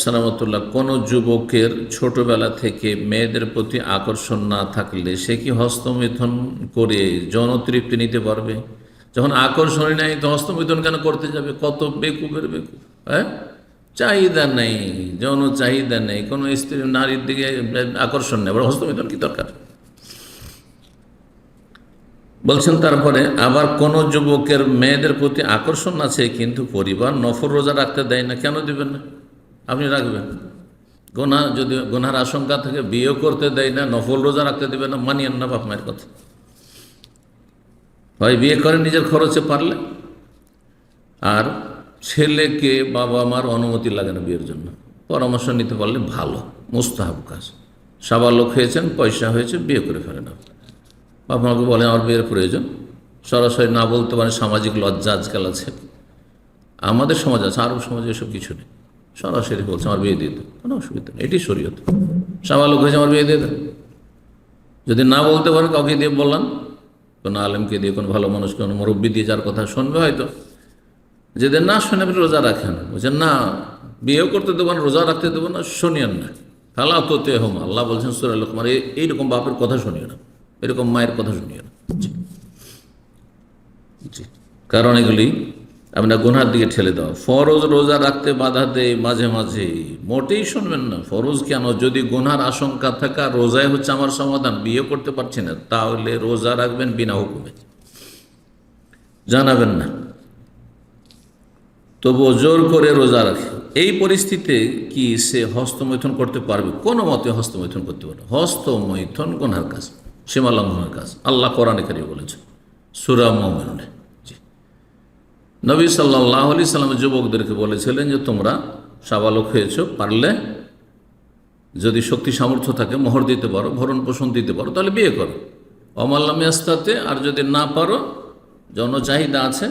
সালামতুল্লাহ কোনো যুবকের ছোটবেলা থেকে মেয়েদের প্রতি আকর্ষণ না থাকলে সে কি হস্তমিথন করে যৌনতৃপ্তি নিতে পারবে? যখন আকর্ষণই নাই, তো হস্তমিথন কেন করতে যাবে? কত বেকুবের বেকুব হ্যাঁ? চাহিদা নেই যৌন চাহিদা নেই। কোনো স্ত্রী নারীর দিকে আকর্ষণ নেই। আবার হস্তমিথন কি দরকার? বলছেন, তারপরে আবার কোন যুবকের মেয়েদের প্রতি আকর্ষণ আছে কিন্তু পরিবার নফর রোজা রাখতে দেয় না, কেন দিবেন না? আপনি রাখবেন। গোনা যদি গোনার আশঙ্কা থেকে বিয়ে করতে দেয় না, নফল রোজা রাখতে দেবে না, মানিয়েন না বাপ মায়ের কথা। হয় বিয়ে করে নিজের খরচে পারলে। আর ছেলেকে বাবা মার অনুমতি লাগে না বিয়ের জন্য। পরামর্শ নিতে পারলে ভালো, মুস্তাহাব কাজ। সাবালক হয়েছেন, পয়সা হয়েছে, বিয়ে করে ফেলেন আপনি। বাবা মাকে বলে আমার বিয়ের প্রয়োজন। সরাসরি না বলতে পারেন সামাজিক লজ্জা আজকাল আছে। আমাদের সমাজ আছে, আরব সমাজে এসব কিছু নেই। সরাসরি বলছে, আমার বিয়ে দিয়ে দেন। কোনো অসুবিধা নেই, এটি শরীয়ত। সাবালক হয়েছে, আমার বিয়ে দিয়ে দেন। যদি না বলতে পারেন কাউকে দিয়ে বললাম। কোনো আলেমকে দিয়ে, কোনো ভালো মানুষ কোনো মুরব্বী দিয়ে যার কথা শুনবে হয়তো। যেদের না শুনে আপনি রোজা রাখেন। বলছেন না, বিয়েও করতে দেবো না, রোজা রাখতে দেবো না, শুনিয়েন না। ফালা তোতে হোম আল্লাহ বলছেন সুরাল কুমার এইরকম বাপের কথা শুনিও না। এরকম মায়ের কথা শুনিও না। কারণ এগুলি আপনার গুনহার দিকে ঠেলে দেওয়া। ফরজ রোজা রাখতে বাধা দেয় মাঝে মাঝে। মোটেই শুনবেন না, ফরজ কেন? যদি গুনহার আশঙ্কা থাকা রোজায় হচ্ছে আমার সমাধান, বিয়ে করতে পারছি না, তাহলে রোজা রাখবেন বিনা হুকুমে। জানাবেন না। তবুও জোর করে রোজা রাখে। এই পরিস্থিতিতে কি সে হস্তমৈথন করতে পারবে? কোনো মতে হস্তমৈথন করতে পারবে হস্তমৈথন গুনহার কাজ। সীমা লঙ্ঘনের কাজ। আল্লাহ কোরআনে কারিয়ে বলেছেন, সুরা মোমেনে জি। নবী সাল্লাহ আলি সাল্লামের যুবকদেরকে বলেছিলেন যে, তোমরা সাবালক হয়েছ, পারলে যদি শক্তি সামর্থ্য থাকে, মোহর দিতে পারো, ভরণ পোষণ দিতে পারো, তাহলে বিয়ে করো। অমাল্লামী আস্তাতে আর যদি না পারো যৌন চাহিদা আছে,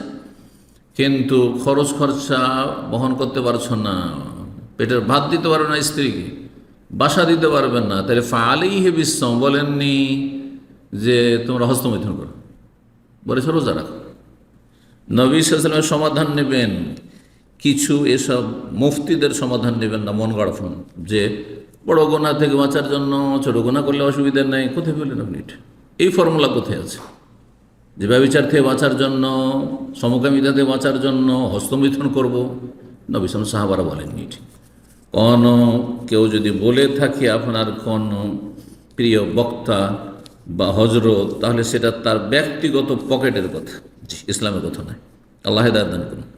কিন্তু খরচ খরচা বহন করতে পারছ না, পেটের ভাত দিতে পারো না স্ত্রীকে, বাসা দিতে পারবেন না, তাহলে ফালেই হে বিশ্বম বলেননি। যে তোমরা হস্তমৈথুন করো। বলেছে, রোজা রাখো। নবী সালামের সমাধান নেবেন। কিছু এসব মুফতিদের সমাধান নেবেন না, মন গড়াফন। যে বড় গোনা থেকে বাঁচার জন্য, ছোট গোনা করলে অসুবিধা নেই, কোথায় পেলেন আপনি? এই ফর্মুলা কোথায় আছে? যে ব্যবচার থেকে বাঁচার জন্য, সমকামিতা থেকে বাঁচার জন্য হস্তমিথুন করব নবিসম সাহাবারা বলেননি কোন কেউ যদি বলে থাকে, আপনার কোন প্রিয় বক্তা বা হজরত তাহলে সেটা তার ব্যক্তিগত পকেটের কথা। ইসলামের কথা নয়। আল্লাহ দান করুন।